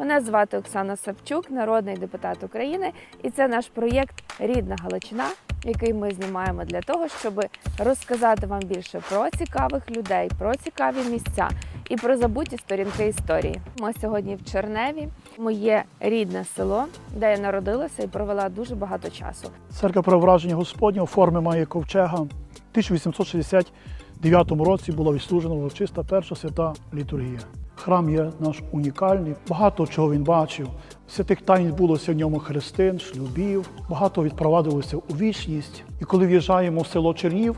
Мене звати Оксана Савчук, народний депутат України, і це наш проєкт Рідна Галичина, який ми знімаємо для того, щоб розказати вам більше про цікавих людей, про цікаві місця і про забуті сторінки історії. Ми сьогодні в Черневі, моє рідне село, де я народилася і провела дуже багато часу. Церква Преображення Господнього форми має ковчега. У 1869 році була відслужена урочиста перша свята літургія. Храм є наш унікальний, багато чого він бачив. Святих тайн відбулося в ньому хрестин, шлюбів, багато відпровадилося у вічність. І коли в'їжджаємо в село Чернів,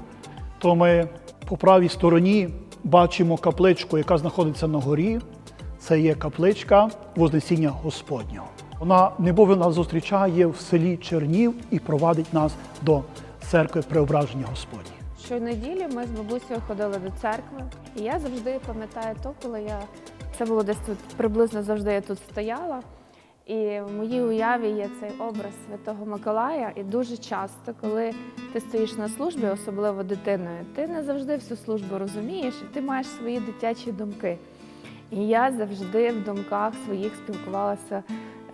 то ми по правій стороні бачимо капличку, яка знаходиться на горі. Це є капличка Вознесіння Господнього. Вона небови нас зустрічає в селі Чернів і провадить нас до церкви Преображення Господнього. Щонеділі ми з бабусею ходили до церкви, і я завжди пам'ятаю то, коли я це було десь тут приблизно завжди я тут стояла. І в моїй уяві є цей образ Святого Миколая. І дуже часто, коли ти стоїш на службі, особливо дитиною, ти не завжди всю службу розумієш, і ти маєш свої дитячі думки. І я завжди в думках своїх спілкувалася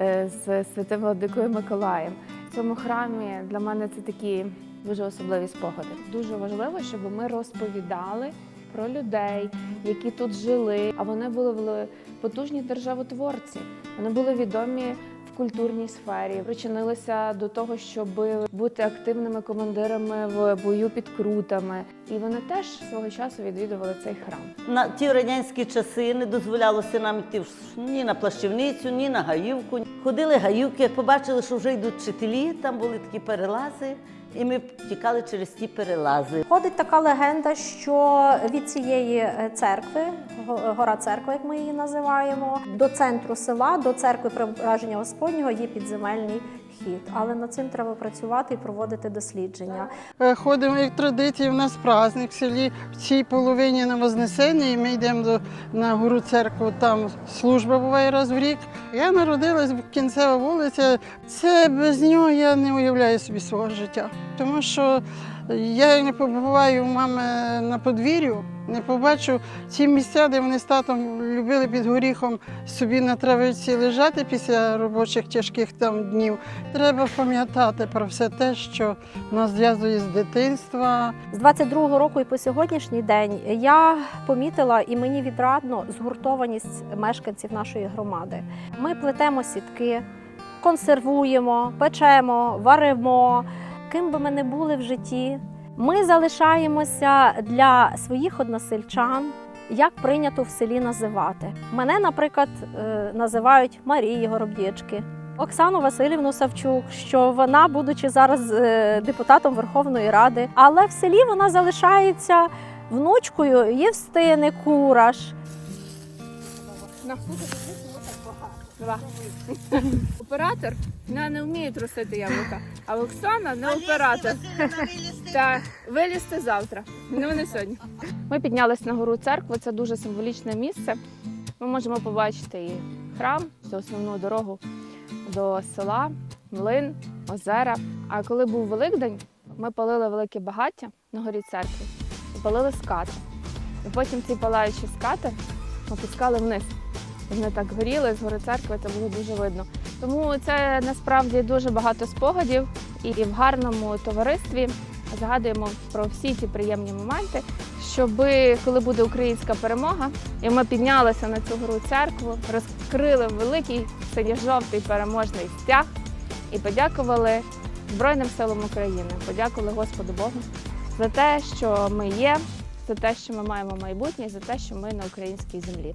е, з святим Владикою Миколаєм. Цьому храмі для мене це такі дуже особливі спогади. Дуже важливо, щоб ми розповідали про людей, які тут жили. А вони були потужні державотворці. Вони були відомі культурній сфері, причинилися до того, щоб бути активними командирами в бою під крутами. І вони теж свого часу відвідували цей храм. На ті радянські часи не дозволялося нам йти ні на плащівницю, ні на гаївку. Ходили гаївки, як побачили, що вже йдуть вчителі, там були такі перелази, і ми тікали через ті перелази. Ходить така легенда, що від цієї е, церкви, го- гора церква, як ми її називаємо, до центру села, до церкви Преображення Господнього є підземельний хід. Але над цим треба працювати і проводити дослідження. Е, Ходимо як традиції, у нас праздник в селі в цій половині на Вознесення, і ми йдемо до, на гору церкву, там служба буває раз в рік. Я народилась в кінцева вулиця. Це без нього я не уявляю собі свого життя. Тому що я не побуваю у мами на подвір'ю, не побачу ці місця, де вони з татом любили під горіхом собі на травиці лежати після робочих тяжких там днів. Треба пам'ятати про все те, що нас зв'язує з дитинства. З 22-го року і по сьогоднішній день я помітила і мені відрадно згуртованість мешканців нашої громади. Ми плетемо сітки, консервуємо, печемо, варимо. Ким би ми не були в житті, ми залишаємося для своїх односельчан. Як прийнято в селі називати? Мене, наприклад, е, називають Марії Горобдєчки, Оксану Васильівну Савчук, що вона, будучи зараз е, депутатом Верховної Ради, але в селі вона залишається внучкою Євстини Кураш. Оператор вона не вміє трусити яблука, а Оксана не оператор. Так, вилізти завтра. Ну не сьогодні. Ми піднялись на гору церкви. Це дуже символічне місце. Ми можемо побачити і храм, всю основну дорогу до села, млин, озера. А коли був Великдень, ми палили велике багаття на горі церкви і палили скати. І потім ці палаючі скати опускали вниз. Вони так горіли з гори церкви, це було дуже видно. Тому це насправді дуже багато спогадів, і в гарному товаристві згадуємо про всі ті приємні моменти, щоб коли буде українська перемога, і ми піднялися на цю гору церкву, розкрили великий синьо-жовтий переможний стяг і подякували Збройним силам України, подякували Господу Богу за те, що ми є, за те, що ми маємо майбутнє, за те, що ми на українській землі.